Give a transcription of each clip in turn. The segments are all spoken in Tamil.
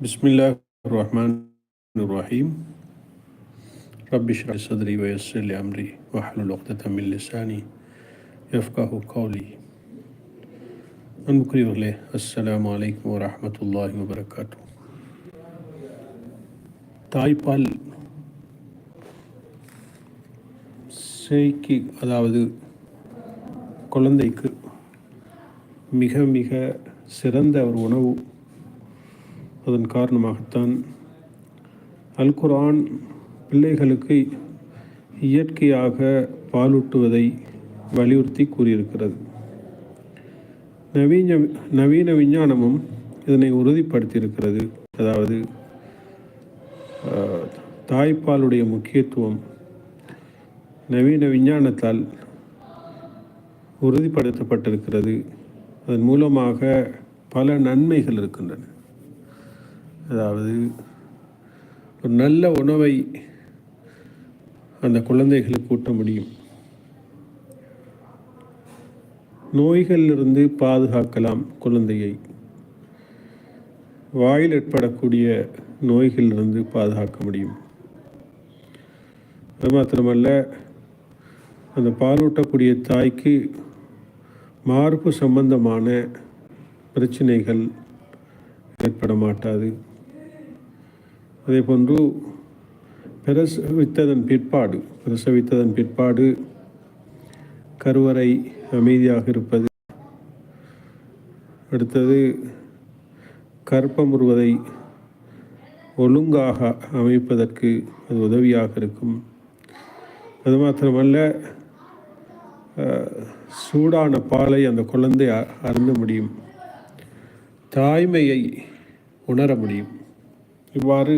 بسم الله الرحمن الرحيم رب اشرح لي صدري ويسر لي امري واحلل عقدة من لساني يفقه قولي அன்புக்குரியவர்களே அஸ்ஸலாமு அலைக்கும் வரஹ்மத்துல்லாஹி வபரகாத்து தாய்ப்பால் சேய்க்கு அதாவது குழந்தைக்கு மிக மிக சிறந்த ஒரு உணவு அதன் காரணமாகத்தான் அல்குரான் பிள்ளைகளுக்கு இயற்கையாக பாலூட்டுவதை வலியுறுத்தி கூறியிருக்கிறது. நவீன நவீன விஞ்ஞானமும் இதனை உறுதிப்படுத்தியிருக்கிறது. அதாவது தாய்ப்பாலுடைய முக்கியத்துவம் நவீன விஞ்ஞானத்தால் உறுதிப்படுத்தப்பட்டிருக்கிறது. அதன் மூலமாக பல நன்மைகள் இருக்கின்றன. அதாவது ஒரு நல்ல உணவை அந்த குழந்தைகளுக்கு ஊட்ட முடியும். நோய்களிலிருந்து பாதுகாக்கலாம் குழந்தையை. வாயில் ஏற்படக்கூடிய நோய்களிலிருந்து பாதுகாக்க முடியும். அது மாத்திரமல்ல அந்த பாலூட்டக்கூடிய தாய்க்கு மார்பு சம்பந்தமான பிரச்சனைகள் ஏற்பட மாட்டாது. அதே போன்று பிரசவித்ததன் பிற்பாடு பிரசவித்ததன் பிற்பாடு கருவறை அமைதியாக இருப்பது. அடுத்தது கற்பமுறுவதை ஒழுங்காக அமைப்பதற்கு அது உதவியாக இருக்கும். அது மாத்திரமல்ல சூடான பாலை அந்த குழந்தை அ- அருந்த முடியும். தாய்மையை உணர முடியும். இவ்வாறு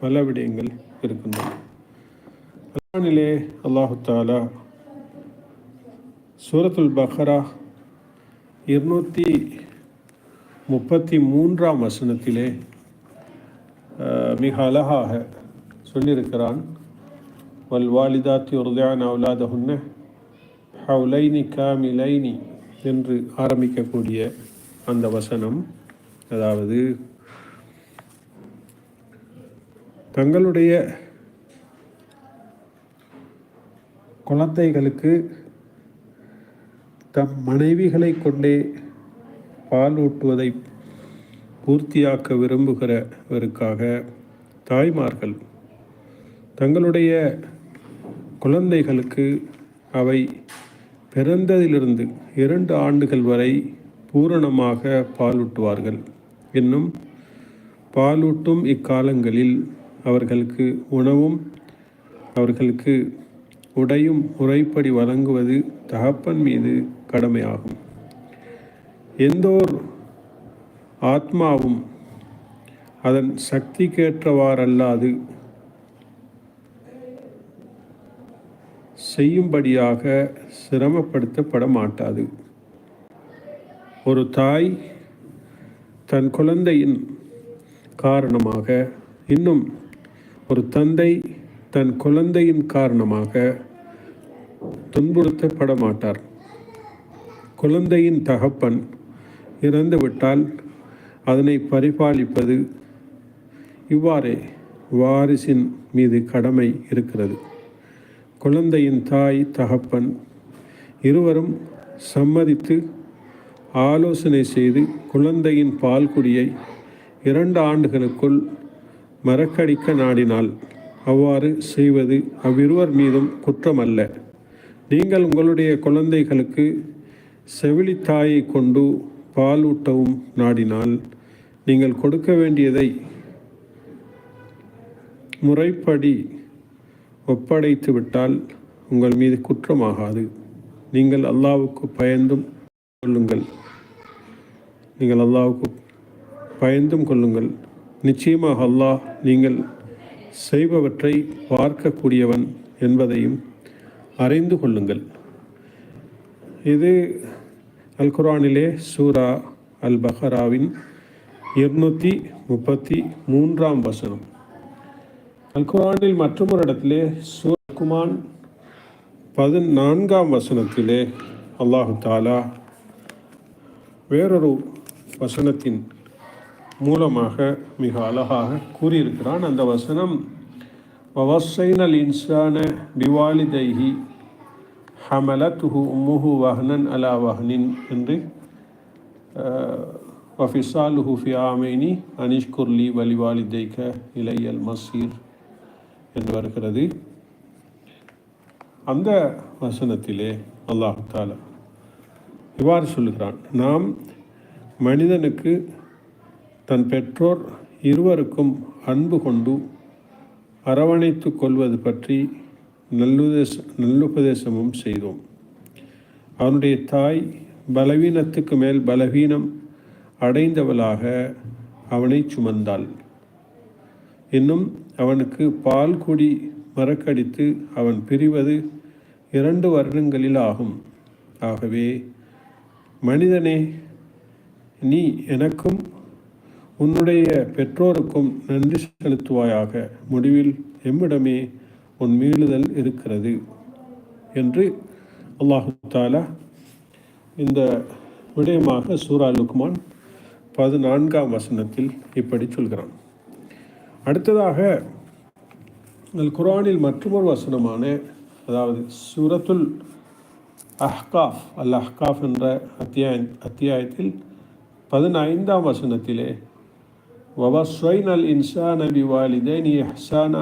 பல விடயங்கள் இருக்கின்றன. குர்ஆனிலே அல்லாஹு தாலா சூரத்துல் பஹரா இருநூற்றி முப்பத்தி மூன்றாம் வசனத்திலே மிக அழகாக சொல்லியிருக்கிறான். வல்வாலிதாத்தி உறுதியான அவுலாதகுன்ன ஹவுலைனி காமிலைனி என்று ஆரம்பிக்கக்கூடிய அந்த வசனம். அதாவது தங்களுடைய குழந்தைகளுக்கு தம் மனைவிகளை கொண்டே பால் ஊட்டுவதை பூர்த்தியாக்க விரும்புகிறவருக்காக தாய்மார்கள் தங்களுடைய குழந்தைகளுக்கு அவை பிறந்ததிலிருந்து இரண்டு ஆண்டுகள் வரை பூரணமாக பாலூட்டுவார்கள் இன்னும் பாலூட்டும் இக்காலங்களில் அவர்களுக்கு உணவும் அவர்களுக்கு உடையும் முறைப்படி வழங்குவது தகப்பன் மீது கடமையாகும். எந்தோர் ஆத்மாவும் அதன் சக்திக்கேற்றவாறல்லாது செய்யும்படியாக சிரமப்படுத்தப்பட மாட்டாது ஒரு தாய் தன் குழந்தையின் காரணமாக இன்னும் ஒரு தந்தை தன் குழந்தையின் காரணமாக துன்புறுத்தப்பட மாட்டார் குழந்தையின் தகப்பன் இறந்துவிட்டால் அதனை பரிபாலிப்பது இவ்வாறே வாரிசின் மீது கடமை இருக்கிறது. குழந்தையின் தாய் தகப்பன் இருவரும் சம்மதித்து ஆலோசனை செய்து குழந்தையின் பால்குடியை இரண்டு ஆண்டுகளுக்குள் மறக்கடிக்க நாடினால் அவ்வாறு செய்வது அவ்விருவர் மீதும் குற்றமல்ல. நீங்கள் உங்களுடைய குழந்தைகளுக்கு செவிலித்தாயை கொண்டு பாலூட்டவும் நாடினால் நீங்கள் கொடுக்க வேண்டியதை முறைப்படி ஒப்படைத்து விட்டால் உங்கள் மீது குற்றமாகாது. நீங்கள் அல்லாவுக்கு பயந்தும் கொள்ளுங்கள். நீங்கள் அல்லாவுக்கு பயந்தும் கொள்ளுங்கள். நிச்சயமாக அல்லாஹ் நீங்கள் செய்பவற்றை பார்க்கக்கூடியவன் என்பதையும் அறிந்து கொள்ளுங்கள். இது அல் குரானிலே சூரா அல் பஹராவின் இருநூற்றி முப்பத்தி மூன்றாம் வசனம். அல் குரானில் மற்றொரு இடத்திலே சூரகுமான் பதினான்காம் வசனத்திலே அல்லாஹு தாலா வேறொரு வசனத்தின் மூலமாக மிக அழகாக கூறியிருக்கிறான் அந்த வசனம். வவசைனல் இன்சான பிவாலிதைஹி ஹமலத்துஹு உம்முஹு வஹனன் அலா வஹனின் என்று வஃபிசாலுஹு ஃபி ஆமைனி அனிஷ்குர்லி வலிவாலிதைக்க இலையல் மசீர் என்று வருகிறது. அந்த வசனத்திலே அல்லாஹால தாலா இவ்வாறு சொல்லுகிறான். நாம் மனிதனுக்கு தன் பெற்றோர் இருவருக்கும் அன்பு கொண்டு அரவணைத்து கொள்வது பற்றி நல்லுதேச நல்லுபதேசமும் செய்தோம். அவனுடைய தாய் பலவீனத்துக்கு மேல் பலவீனம் அடைந்தவளாக அவனை சுமந்தாள். இன்னும் அவனுக்கு பால் குடி மறக்கடித்து அவன் பிரிவது இரண்டு வருடங்களில் ஆகும். ஆகவே மனிதனே நீ எனக்கும் உன்னுடைய பெற்றோருக்கும் நன்றி செலுத்துவாயாக. முடிவில் எம்மிடமே உன் மீளுதல் இருக்கிறது என்று அல்லாஹு தாலா இந்த விடயமாக சூரா லுக்மான் பதினான்காம் வசனத்தில் இப்படி சொல்கிறான். அடுத்ததாக குரானில் மற்றொரு வசனமான அதாவது சூரத்துல் அஹ்காஃப் அல் அஹ்காஃப் என்ற அத்தியாய அத்தியாயத்தில் பதினைந்தாம் வசனத்திலே ووصينا அல் இன்சான إحسانا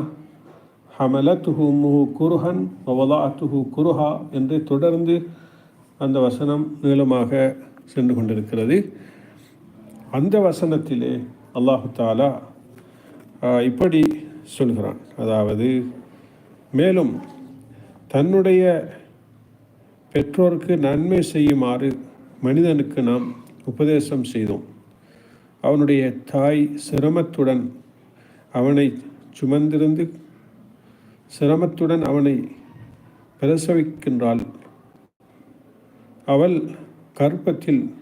حملته ஹமலத்துஹு முஹு குருஹன் كرها குருஹா என்று தொடர்ந்து அந்த வசனம் நீளமாக சென்று கொண்டிருக்கிறது. அந்த வசனத்திலே அல்லாஹு தாலா இப்படி சொல்கிறான். அதாவது மேலும் தன்னுடைய பெற்றோருக்கு நன்மை செய்யுமாறு மனிதனுக்கு நாம் உபதேசம் செய்தோம். அவனுடைய தாய் சிரமத்துடன் அவனை சுமந்திருந்து சிரமத்துடன் அவனை பிரசவிக்கின்றாள். அவள் கற்பத்தில்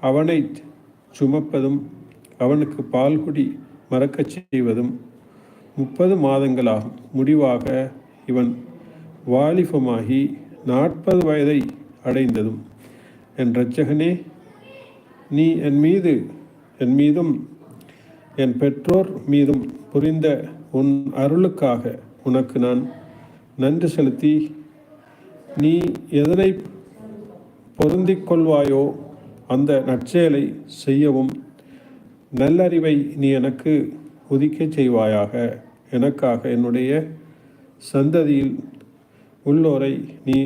அவனை சுமப்பதும் அவனுக்கு பால்குடி மறக்கச் செய்வதும் முப்பது மாதங்களாகும். முடிவாக இவன் வாலிபமாகி நாற்பது வயதை அடைந்ததும். என் இரட்சகனே நீ என் மீது என் மீதும் என் பெற்றோர் மீதும் புரிந்த உன் அருளுக்காக உனக்கு நான் நன்றி செலுத்தி நீ எதனை பொருந்திக் கொள்வாயோ அந்த நற்செயலை செய்யவும் நல்லறிவை நீ எனக்கு உதிக்கச் செய்வாயாக. எனக்காக என்னுடைய சந்ததியில் உள்ளோரை நீ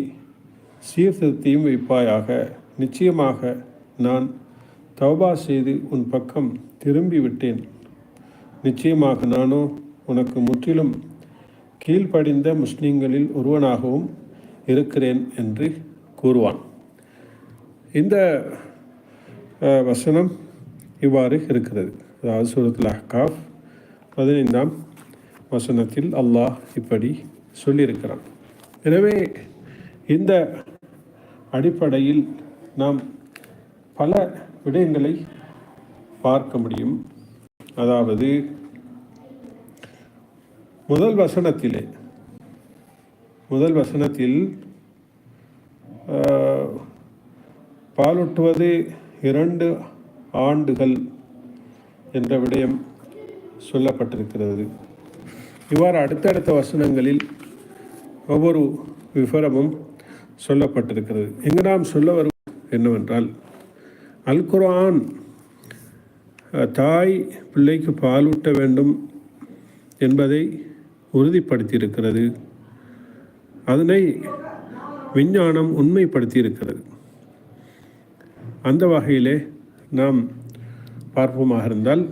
சீர்திருத்தியும் வைப்பாயாக. நிச்சயமாக நான் தௌபா செய்து உன் பக்கம் திரும்பி விட்டேன் நிச்சயமாக நானோ உனக்கு முற்றிலும் கீழ்ப்படிந்த முஸ்லீம்களில் ஒருவனாகவும் இருக்கிறேன் என்று கூறுவான். இந்த வசனம் இவ்வாறு இருக்கிறது. அதாவது சூரத்துல் அஹ்காஃப் பதினைந்தாம் வசனத்தில் அல்லாஹ் இப்படி சொல்லியிருக்கிறான். எனவே இந்த அடிப்படையில் நாம் பல விடயங்களை பார்க்க முடியும். அதாவது முதல் வசனத்திலே முதல் வசனத்தில் பாலூட்டுவது இரண்டு ஆண்டுகள் என்ற விடயம் சொல்லப்பட்டிருக்கிறது. இவ்வாறு அடுத்தடுத்த வசனங்களில் ஒவ்வொரு விவரமும் சொல்லப்பட்டிருக்கிறது. இங்கு நாம் சொல்ல வரும் என்னவென்றால் அல்குரான் தாய் பிள்ளைக்கு பாலூட்ட வேண்டும் என்பதை உறுதிப்படுத்தியிருக்கிறது. அதனை விஞ்ஞானம் உண்மைப்படுத்தியிருக்கிறது. அந்த வகையிலே நாம் பார்ப்போமாக இருந்தால்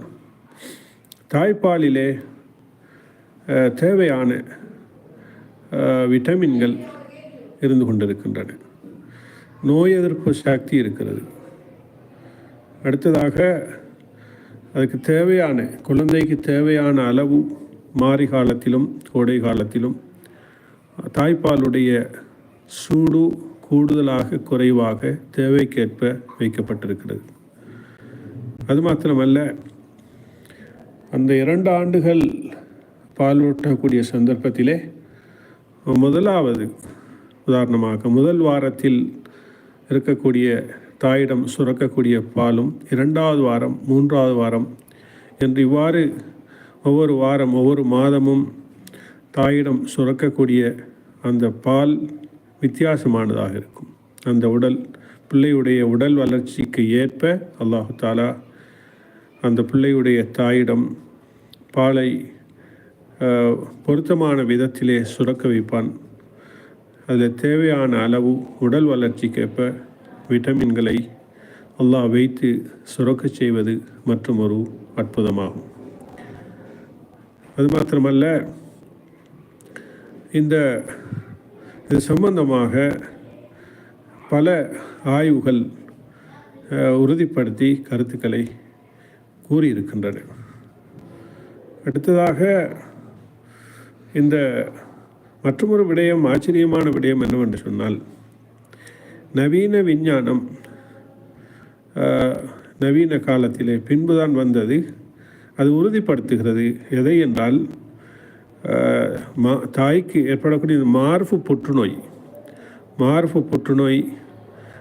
தாய்ப்பாலிலே தேவையான விட்டமின்கள் இருந்து கொண்டிருக்கின்றன. நோய் எதிர்ப்பு சக்தி இருக்கிறது. அடுத்ததாக அதுக்கு தேவையான குழந்தைக்கு தேவையான அளவு மாரி காலத்திலும் கோடை காலத்திலும் தாய்ப்பாலுடைய சூடு கூடுதலாக குறைவாக தேவைக்கேற்ப வைக்கப்பட்டிருக்கிறது. அது மாத்திரமல்ல அந்த இரண்டு ஆண்டுகள் பாலூட்டக்கூடிய சந்தர்ப்பத்திலே முதலாவது உதாரணமாக முதல் வாரத்தில் இருக்கக்கூடிய தாயிடம் சுரக்கக்கூடிய பாலும் இரண்டாவது வாரம் மூன்றாவது வாரம் என்று இவ்வாறு ஒவ்வொரு வாரம் ஒவ்வொரு மாதமும் தாயிடம் சுரக்கக்கூடிய அந்த பால் வித்தியாசமானதாக இருக்கும். அந்த உடல் பிள்ளையுடைய உடல் வளர்ச்சிக்கு ஏற்ப அல்லாஹு தாலா அந்த பிள்ளையுடைய தாயிடம் பாலை பொருத்தமான விதத்திலே சுரக்க வைப்பான். அதில் தேவையான அளவு உடல் வளர்ச்சிக்கேற்ப விட்டமின்களை அல்லாஹ் வைத்து சுரக்கச் செய்வது மற்றும் ஒரு அற்புதமாகும். அது மாத்திரமல்ல இந்த இது சம்பந்தமாக பல ஆய்வுகள் உறுதிப்படுத்தி கருத்துக்களை கூறியிருக்கின்றன. அடுத்ததாக இந்த மற்றொரு விடயம் ஆச்சரியமான விடயம் என்னவென்று சொன்னால் நவீன விஞ்ஞானம் நவீன காலத்திலே பின்புதான் வந்தது. அது உறுதிப்படுத்துகிறது. எதை என்றால் மா தாய்க்கு ஏற்படக்கூடிய மார்பு புற்றுநோய். மார்பு புற்றுநோய்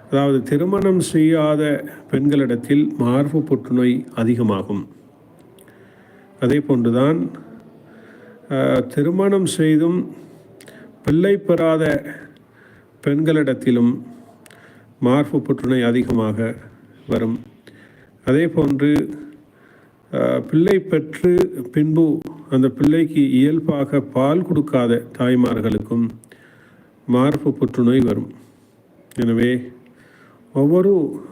அதாவது திருமணம் செய்யாத பெண்களிடத்தில் மார்பு புற்றுநோய் அதிகமாகும். அதே போன்றுதான் திருமணம் செய்தும் பிள்ளை பெறாத பெண்களிடத்திலும் மார்பு புற்றுநோய் அதிகமாக வரும். அதே போன்று பிள்ளை பெற்று பின்பு அந்த பிள்ளைக்கு இயல்பாக பால் கொடுக்காத தாய்மார்களுக்கும் மார்பு புற்றுநோய் வரும். எனவே ஒவ்வொரு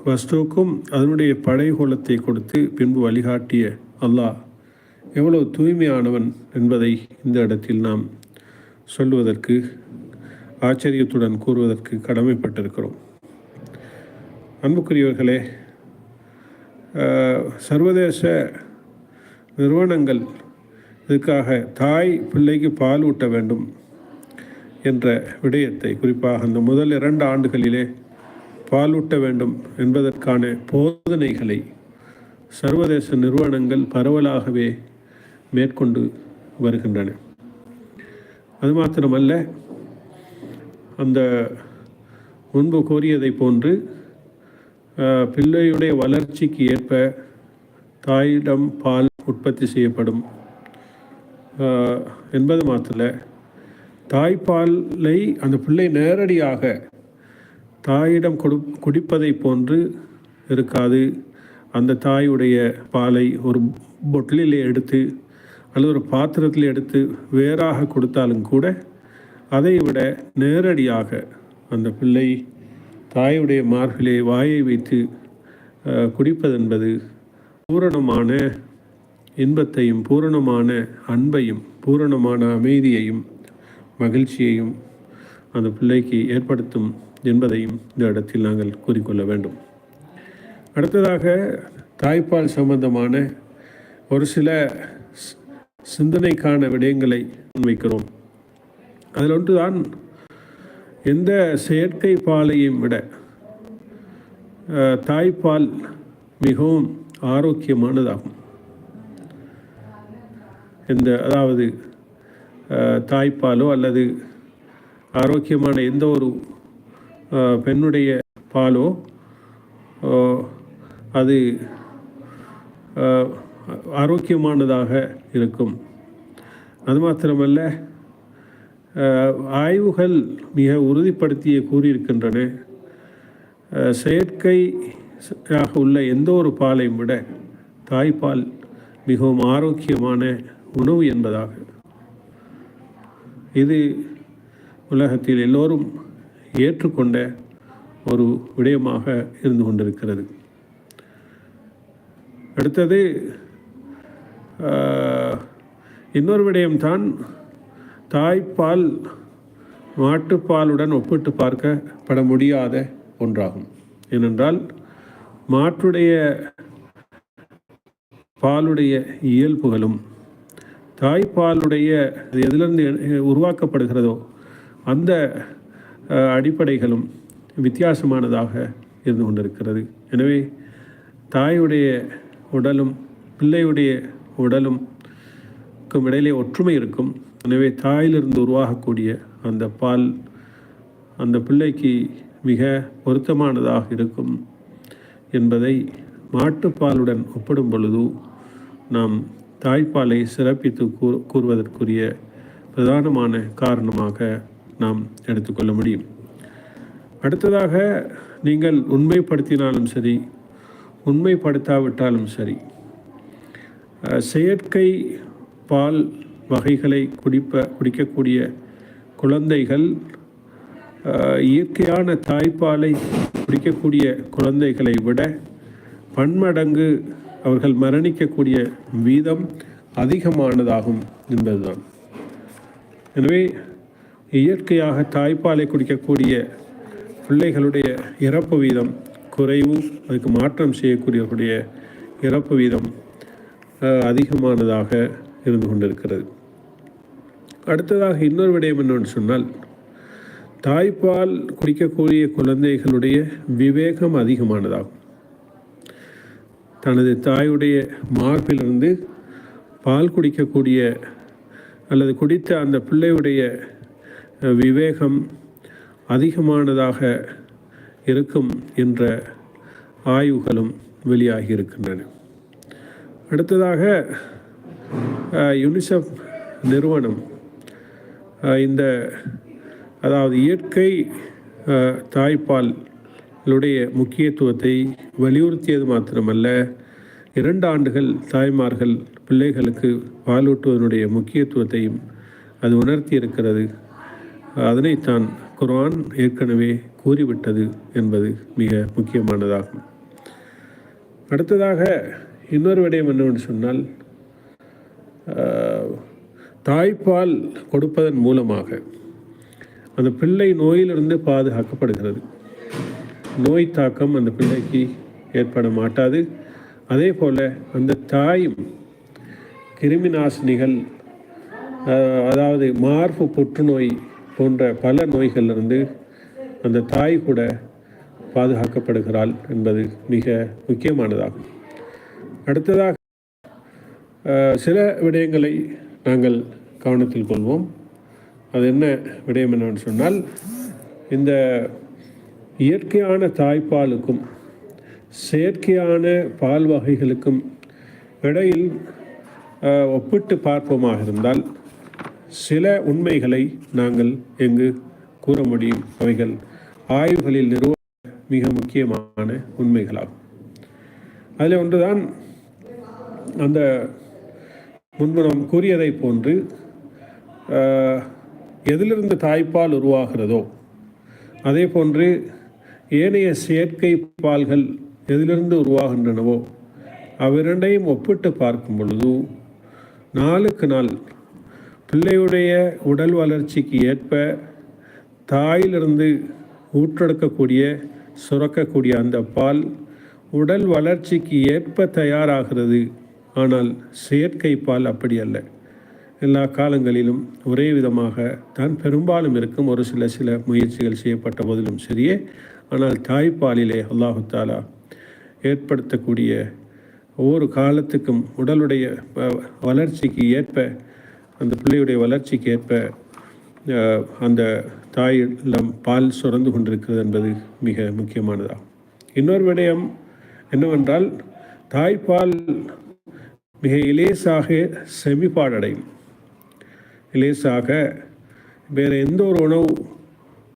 வஸ்துவுக்கும் அதனுடைய படைகோலத்தை கொடுத்து பின்பு வழிகாட்டிய அல்லாஹ் எவ்வளவு தூய்மையானவன் என்பதை இந்த இடத்தில் நாம் சொல்லுவதற்கு ஆச்சரியத்துடன் கூறுவதற்கு கடமைப்பட்டிருக்கிறோம். அன்புக்குரியவர்களே சர்வதேச நிறுவனங்கள் இதுக்காக தாய் பிள்ளைக்கு பால் ஊட்ட வேண்டும் என்ற விடயத்தை குறிப்பாக அந்த முதல் இரண்டு ஆண்டுகளிலே பாலூட்ட வேண்டும் என்பதற்கான போதனைகளை சர்வதேச நிறுவனங்கள் பரவலாகவே மேற்கொண்டு வருகின்றன. அது மாத்திரமல்ல அந்த முன்பு கோரியதை போன்று பிள்ளையுடைய வளர்ச்சிக்கு ஏற்ப தாயிடம் பால் உற்பத்தி செய்யப்படும். என்பது மாத்திர தாய்ப்பாலை அந்த பிள்ளை நேரடியாக தாயிடம் கொடு குடிப்பதை போன்று இருக்காது. அந்த தாயுடைய பாலை ஒரு பொட்டிலில் எடுத்து அல்லது ஒரு பாத்திரத்தில் எடுத்து வேறாக கொடுத்தாலும் கூட அதை விட நேரடியாக அந்த பிள்ளை தாயுடைய மார்பிலே வாயை வைத்து குடிப்பதென்பது பூரணமான இன்பத்தையும் பூரணமான அன்பையும் பூரணமான அமைதியையும் மகிழ்ச்சியையும் அந்த பிள்ளைக்கு ஏற்படுத்தும் என்பதையும் இந்த இடத்தில் நாங்கள் கூறிக்கொள்ள வேண்டும். அடுத்ததாக தாய்ப்பால் சம்பந்தமான ஒரு சில சிந்தனைக்கான விடயங்களை முன்வைக்கிறோம். அதில் ஒன்று தான் எந்த செயற்கை பாலையும் விட தாய்ப்பால் மிகவும் ஆரோக்கியமானதாகும். இந்த அதாவது தாய்ப்பாலோ அல்லது ஆரோக்கியமான எந்த ஒரு பெண்ணுடைய பாலோ அது ஆரோக்கியமானதாக இருக்கும். அது மாத்திரமல்ல ஆய்வுகள் மிக உறுதிப்படுத்திய கூறியிருக்கின்றன. செயற்கை செயற்கையாக உள்ள எந்த ஒரு பாலையும் விட தாய்ப்பால் மிகவும் ஆரோக்கியமான உணவு என்பதாக. இது உலகத்தில் எல்லோரும் ஏற்றுக்கொண்ட ஒரு விடயமாக இருந்து கொண்டிருக்கிறது. அடுத்தது இன்னொரு விடயம்தான் தாய்ப்பால் மாட்டுப்பாலுடன் ஒப்பிட்டு பார்க்கப்பட முடியாத ஒன்றாகும். ஏனென்றால் மாற்றுடைய பாலுடைய இயல்புகளும் தாய்ப்பாலுடைய எதிலிருந்து உருவாக்கப்படுகிறதோ அந்த அடிப்படைகளும் வித்தியாசமானதாக இருந்து கொண்டிருக்கிறது. எனவே தாயுடைய உடலும் பிள்ளையுடைய உடலும் க்கும் இடையிலே ஒற்றுமை இருக்கும். எனவே தாயிலிருந்து உருவாகக்கூடிய அந்த பால் அந்த பிள்ளைக்கு மிக பொருத்தமானதாக இருக்கும் என்பதை மாட்டுப்பாலுடன் ஒப்பிடும் பொழுது நாம் தாய்ப்பாலை சிறப்பித்து கூ கூறுவதற்குரிய பிரதானமான காரணமாக நாம் எடுத்துக்கொள்ள முடியும். அடுத்ததாக நீங்கள் உண்மைப்படுத்தினாலும் சரி உண்மைப்படுத்தாவிட்டாலும் சரி செயற்கை பால் வகைகளை குடிப்ப குடிக்கக்கூடிய குழந்தைகள் இயற்கையான தாய்ப்பாலை குடிக்கக்கூடிய குழந்தைகளை விட பன்மடங்கு அவர்கள் மரணிக்கக்கூடிய வீதம் அதிகமானதாகும் என்பதுதான். எனவே இயற்கையாக தாய்ப்பாலை குடிக்கக்கூடிய பிள்ளைகளுடைய இறப்பு வீதம் குறைவு அதுக்கு மாற்றம் செய்யக்கூடியவர்களுடைய இறப்பு வீதம் அதிகமானதாக இருந்து கொண்டிருக்கிறது. அடுத்ததாக இன்னொரு விடயம் என்னவென்று சொன்னால் தாய்ப்பால் குடிக்கக்கூடிய குழந்தைகளுடைய விவேகம் அதிகமானதாகும். தனது தாயுடைய மார்பிலிருந்து பால் குடிக்கக்கூடிய அல்லது குடித்த அந்த பிள்ளையுடைய விவேகம் அதிகமானதாக இருக்கும் என்ற ஆய்வுகளும் வெளியாகி இருக்கின்றன. அடுத்ததாக யுனிசெஃப் நிறுவனம் இந்த அதாவது இயற்கை தாய்ப்பாலுடைய முக்கியத்துவத்தை வலியுறுத்தியது மாத்திரமல்ல இரண்டு ஆண்டுகள் தாய்மார்கள் பிள்ளைகளுக்கு பாலூட்டுவதனுடைய முக்கியத்துவத்தையும் அது உணர்த்தி இருக்கிறது அதனைத்தான் குர்ஆன் ஏற்கனவே கூறிவிட்டது என்பது மிக முக்கியமானதாகும். அடுத்ததாக இன்னொரு விடயம் என்னவென்று சொன்னால் தாய்ப்பால் கொடுப்பதன் மூலமாக அந்த பிள்ளை நோயிலிருந்து பாதுகாக்கப்படுகிறது. நோய் தாக்கம் அந்த பிள்ளைக்கு ஏற்பட மாட்டாது. அதே போல் அந்த தாயும் கிருமி நாசினிகள் அதாவது மார்பு புற்றுநோய் போன்ற பல நோய்களிலிருந்து அந்த தாய் கூட பாதுகாக்கப்படுகிறாள் என்பது மிக முக்கியமானதாகும். அடுத்ததாக சில விடயங்களை நாங்கள் கவனத்தில் கொள்வோம். அது என்ன விடயம் என்னன்னு சொன்னால் இந்த இயற்கையான தாய்ப்பாலுக்கும் செயற்கையான பால் வகைகளுக்கும் இடையில் ஒப்பிட்டு பார்ப்போமாக இருந்தால் சில உண்மைகளை நாங்கள் எங்கு கூற முடியும்? அவைகள் ஆய்வுகளில் நிறுவ மிக முக்கியமான உண்மைகளாகும். அதில் ஒன்றுதான் அந்த முன்பு நாம் கூறியதை போன்று எதிலிருந்து தாய்ப்பால் உருவாகிறதோ அதே போன்று ஏனைய செயற்கை பால்கள் எதிலிருந்து உருவாகின்றனவோ அவ்விரண்டையும் ஒப்பிட்டு பார்க்கும் பொழுது நாளுக்கு நாள் பிள்ளையுடைய உடல் வளர்ச்சிக்கு ஏற்ப தாயிலிருந்து ஊற்றெடுக்கக்கூடிய சுரக்கக்கூடிய அந்த பால் உடல் வளர்ச்சிக்கு ஏற்ப தயாராகிறது. ஆனால் செயற்கை பால் அப்படி அல்ல. எல்லா காலங்களிலும் ஒரே விதமாக தான் பெரும்பாலும் இருக்கும். ஒரு சில சில முயற்சிகள் செய்யப்பட்ட போதிலும் சரியே ஆனால் தாய்ப்பாலிலே அல்லாஹு தாலா ஏற்படுத்தக்கூடிய ஒவ்வொரு காலத்துக்கும் உடலுடைய வளர்ச்சிக்கு ஏற்ப அந்த பிள்ளையுடைய வளர்ச்சிக்கு ஏற்ப அந்த தாயிடம் பால் சுரந்து கொண்டிருக்கிறது என்பது மிக முக்கியமானதாகும். இன்னொரு விடயம் என்னவென்றால் தாய்ப்பால் மிக இலேசாக செமிப்பாடடையும் இலேசாக வேறு எந்த ஒரு உணவு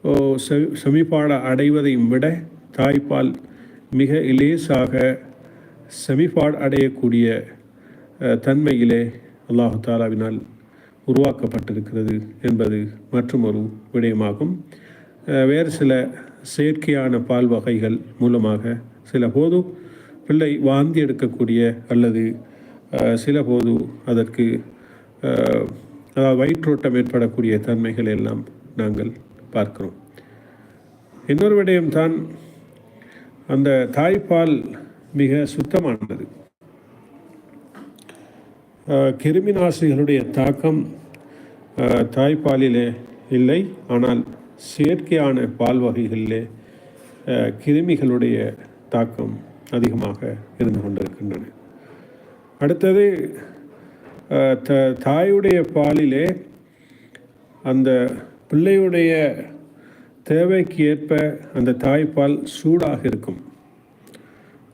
ஓ, செமிப்பாட அடைவதையும் விட தாய்ப்பால் மிக இலேசாக செமிப்பாடு அடையக்கூடிய தன்மையிலே அல்லாஹு தாலாவினால் உருவாக்கப்பட்டிருக்கிறது என்பது மற்றும் ஒரு விடயமாகும் வேறு சில செயற்கையான பால் வகைகள் மூலமாக சில போது பிள்ளை வாந்தி எடுக்கக்கூடிய அல்லது சில போது அதற்கு அதாவது வயிற்றோட்டம் ஏற்படக்கூடிய தன்மைகள் எல்லாம் நாங்கள் பார்க்கிறோம். இன்னொரு விடயம்தான் அந்த தாய்ப்பால் மிக சுத்தமானது. கிருமி நாசிகளுடைய தாக்கம் தாய்ப்பாலிலே இல்லை ஆனால் செயற்கையான பால் வகைகளிலே கிருமிகளுடைய தாக்கம் அதிகமாக இருந்து கொண்டிருக்கின்றன. அடுத்தது த தாயுடைய பாலிலே அந்த பிள்ளையுடைய தேவைக்கு ஏற்ப அந்த தாய்ப்பால் சூடாக இருக்கும்.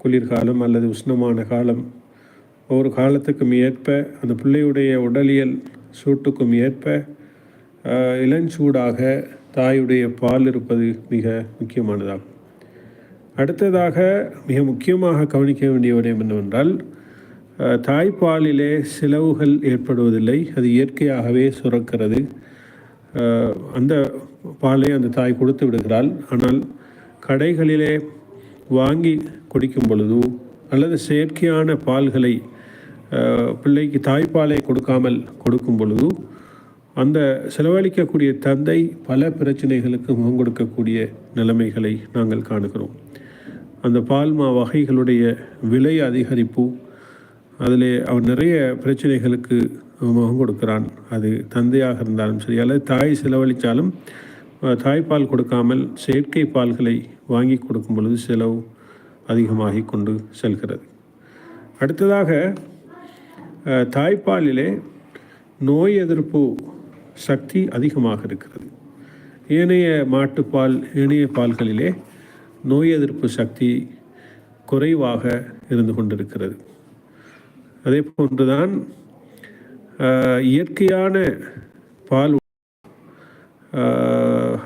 குளிர்காலம் அல்லது உஷ்ணமான காலம். ஒவ்வொரு காலத்துக்கும் ஏற்ப அந்த பிள்ளையுடைய உடலியல் சூட்டுக்கும் ஏற்ப இளஞ்சூடாக தாயுடைய பால் இருப்பது மிக முக்கியமானதாகும். அடுத்ததாக மிக முக்கியமாக கவனிக்க வேண்டிய விடயம் என்னவென்றால் தாய்ப்பாலிலே செலவுகள் ஏற்படுவதில்லை. அது இயற்கையாகவே சுரக்கிறது. அந்த பாலை அந்த தாய் கொடுத்து விடுகிறாள். ஆனால் கடைகளிலே வாங்கி குடிக்கும் பொழுதோ அல்லது செயற்கையான பால்களை பிள்ளைக்கு தாய்ப்பாலை கொடுக்காமல் கொடுக்கும் பொழுது அந்த செலவழிக்கக்கூடிய தந்தை பல பிரச்சனைகளுக்கு முகம் கொடுக்கக்கூடிய நிலைமைகளை நாங்கள் காணுகிறோம். அந்த பால்மா வகைகளுடைய விலை அதிகரிப்பு அதில் அவன் நிறைய பிரச்சனைகளுக்கு முகம் கொடுக்கிறான். அது தந்தையாக இருந்தாலும் சரி அல்லது தாய் செலவழித்தாலும் தாய்ப்பால் கொடுக்காமல் செயற்கை பால்களை வாங்கி கொடுக்கும் பொழுது செலவு அதிகமாகி கொண்டு செல்கிறது. அடுத்ததாக தாய்ப்பாலிலே நோய் எதிர்ப்பு சக்தி அதிகமாக இருக்கிறது. ஏனைய மாட்டுப்பால் ஏனைய பால்களிலே நோய் எதிர்ப்பு சக்தி குறைவாக இருந்து கொண்டிருக்கிறது. அதே போன்றுதான் இயற்கையான பால்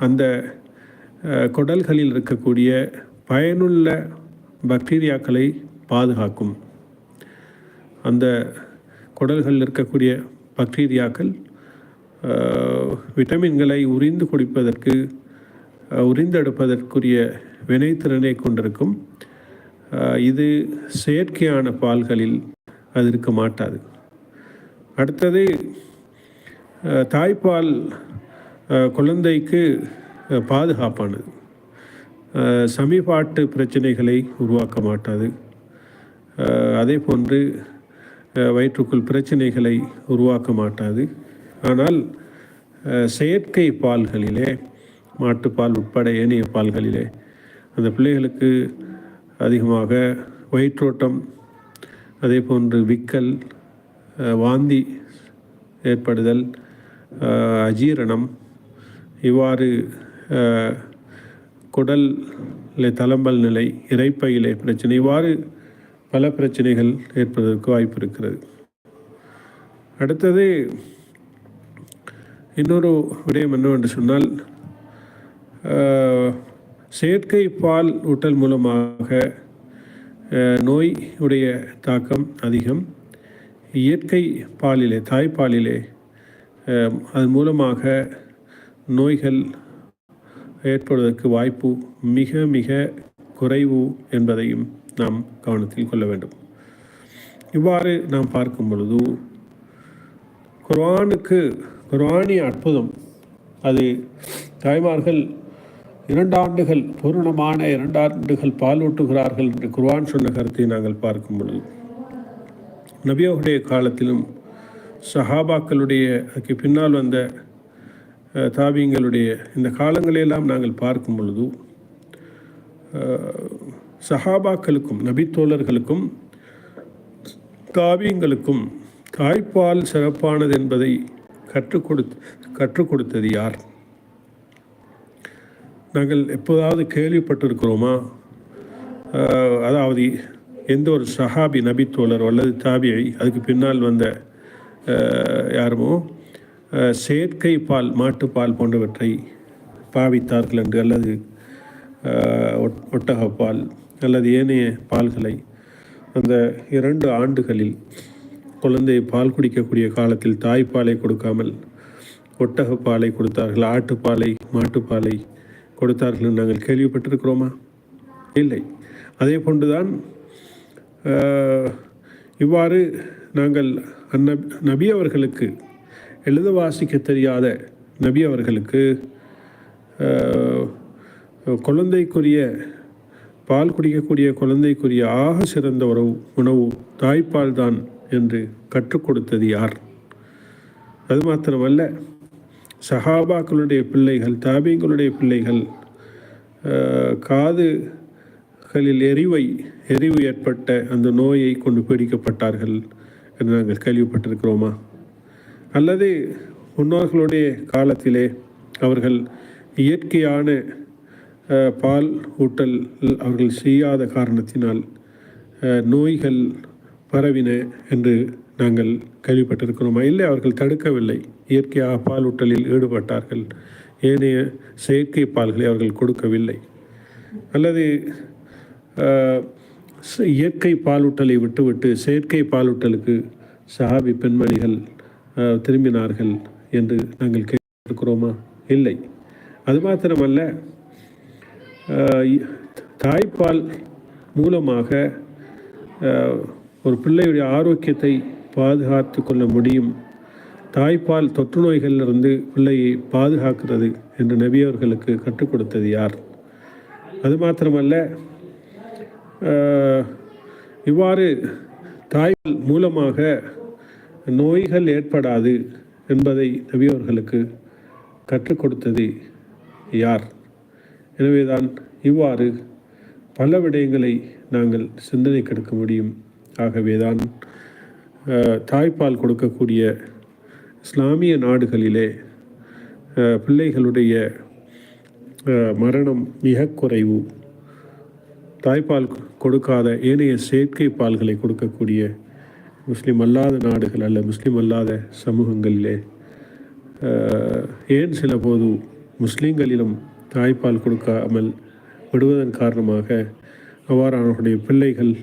அந்த குடல்களில் இருக்கக்கூடிய பயனுள்ள பாக்டீரியாக்களை பாதுகாக்கும். அந்த குடல்களில் இருக்கக்கூடிய பாக்டீரியாக்கள் விட்டமின்களை உறிந்து குடிப்பதற்கு உறிந்தெடுப்பதற்குரிய வினைத்திறனை கொண்டிருக்கும். இது செயற்கையான பால்களில் அது இருக்க மாட்டாது. அடுத்தது தாய்ப்பால் குழந்தைக்கு பாதுகாப்பானது. சமீபாட்டு பிரச்சனைகளை உருவாக்க மாட்டாது. அதே போன்று வயிற்றுக்குள் பிரச்சனைகளை உருவாக்க மாட்டாது. ஆனால் செயற்கை பால்களிலே மாட்டுப்பால் உட்பட ஏனைய பால்களிலே அந்த பிள்ளைகளுக்கு அதிகமாக வயிற்றோட்டம் அதே போன்று விக்கல் வாந்தி ஏற்படுதல் அஜீரணம் இவ்வாறு குடல் தளம்பல் நிலை இறைப்பையிலே பிரச்சனை இவ்வாறு பல பிரச்சனைகள் ஏற்படுவதற்கு வாய்ப்பு இருக்கிறது. அடுத்தது இன்னொரு விடயம் என்னவென்று சொன்னால் செயற்கை பால் ஊட்டல் மூலமாக நோய் உடைய தாக்கம் அதிகம். இயற்கை பாலிலே தாய்ப்பாலிலே அதன் மூலமாக நோய்கள் ஏற்படுவதற்கு வாய்ப்பு மிக மிக குறைவு என்பதையும் நாம் கவனத்தில் கொள்ள வேண்டும். இவ்வாறு நாம் பார்க்கும் பொழுது குர்வானுக்கு குர்வானிய அற்புதம் அது தாய்மார்கள் இரண்டாண்டுகள் பூரணமான இரண்டாண்டுகள் பாலூட்டுகிறார்கள் என்று குர்வான் சொன்ன கருத்தை நாங்கள் பார்க்கும் பொழுது நபியோடைய காலத்திலும் சஹாபாக்களுடைய அதுக்கு பின்னால் வந்த தாவியங்களுடைய தாபியங்களுடைய இந்த காலங்களையெல்லாம் நாங்கள் பார்க்கும் பொழுது சஹாபாக்களுக்கும் நபித்தோழர்களுக்கும் தாபியங்களுக்கும் தாய்ப்பால் சிறப்பானது என்பதை கற்றுக் கொடுத்து கற்றுக் கொடுத்தது யார்? நாங்கள் எப்போதாவது கேள்விப்பட்டிருக்கிறோமா? அதாவது எந்த ஒரு சஹாபி நபித்தோழர் அல்லது தாபியை அதுக்கு பின்னால் வந்த யாருமோ செயற்கை பால் மாட்டுப்பால் போன்றவற்றை பாவித்தார்கள் என்று அல்லது ஒட்டகப்பால் அல்லது ஏனைய பால்களை அந்த இரண்டு ஆண்டுகளில் குழந்தை பால் குடிக்கக்கூடிய காலத்தில் தாய்ப்பாலை கொடுக்காமல் ஒட்டகப்பாலை கொடுத்தார்கள். ஆட்டுப்பாலை மாட்டுப்பாலை கொடுத்தார்கள் என்று நாங்கள் கேள்விப்பட்டிருக்கிறோமா? இல்லை. அதே போன்றுதான் இவ்வாறு நாங்கள் அந்நபி நபி அவர்களுக்கு எழுத வாசிக்க தெரியாத நபி அவர்களுக்கு குழந்தைக்குரிய பால் குடிக்கக்கூடிய குழந்தைக்குரிய ஆக சிறந்த உறவு உணவு தாய்ப்பால் தான் என்று கற்றுக் கொடுத்தது யார்? அது மாத்திரமல்ல சஹாபாக்களுடைய பிள்ளைகள் தாபியங்களுடைய பிள்ளைகள் காதுகளில் எரிவை எரிவு ஏற்பட்ட அந்த நோயை கொண்டு பீடிக்கப்பட்டார்கள் என்று நாங்கள் கேள்விப்பட்டிருக்கிறோமா? அல்லது முன்னோர்களுடைய காலத்திலே அவர்கள் இயற்கையான பால் ஊட்டல் அவர்கள் செய்யாத காரணத்தினால் நோய்கள் பரவின என்று நாங்கள் கேள்விப்பட்டிருக்கிறோமா? இல்லை அவர்கள் தடுக்கவில்லை. இயற்கையாக பாலூட்டலில் ஈடுபட்டார்கள். ஏனைய செயற்கை பால்களை அவர்கள் கொடுக்கவில்லை. அல்லது இயற்கை பாலூட்டலை விட்டுவிட்டு செயற்கை பாலூட்டலுக்கு சஹாபி பெண்மணிகள் திரும்பினார்கள் என்று நாங்கள் கேட்டிருக்கிறோமா இல்லை. அது மாத்திரமல்ல தாய்ப்பால் மூலமாக ஒரு பிள்ளையுடைய ஆரோக்கியத்தை பாதுகாத்து கொள்ள முடியும். தாய்ப்பால் தொற்று நோய்களிலிருந்து பிள்ளையை பாதுகாக்கிறது என்று நபி அவர்களுக்கு கற்றுக் கொடுத்தது யார்? அது மாத்திரமல்ல இவ்வாறு தாய்ப்பால் மூலமாக நோய்கள் ஏற்படாது என்பதை நபி அவர்களுக்கு கற்றுக் கொடுத்தது யார்? எனவேதான் இவ்வாறு பல விடயங்களை நாங்கள் சிந்தனை கெடுக்க முடியும். ஆகவேதான் தாய்ப்பால் கொடுக்கக்கூடிய இஸ்லாமிய நாடுகளிலே பிள்ளைகளுடைய மரணம் மிக குறைவு. தாய்ப்பால் கொடுக்காத ஏனைய செயற்கை பால்களை கொடுக்கக்கூடிய முஸ்லீம் அல்லாத நாடுகள் அல்ல முஸ்லீம் அல்லாத சமூகங்களிலே. ஏன் சில போது முஸ்லீம்களிலும் தாய்ப்பால் கொடுக்காமல் விடுவதன் காரணமாக அவ்வாறானவர்களுடைய பிள்ளைகள்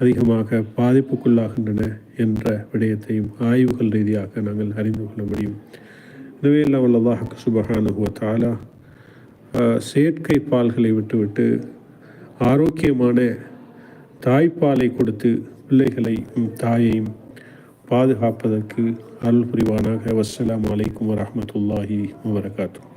அதிகமாக பாதிப்புக்குள்ளாகின்றன என்ற விடயத்தையும் ஆய்வுகள் ரீதியாக நாங்கள் அறிந்து கொள்ள முடியும். எனவே எல்லாம் வல்லல்லாஹ் சுபஹானுஹுவ தாலா செயற்கை பால்களை விட்டுவிட்டு ஆரோக்கியமான தாய்ப்பாலை கொடுத்து பிள்ளைகளையும் தாயையும் பாதுகாப்பதற்கு அருள் புரிவானாக. வசலாம் அலைக்கும் வரமத்துல்லாஹி வபரகாத்துஹு.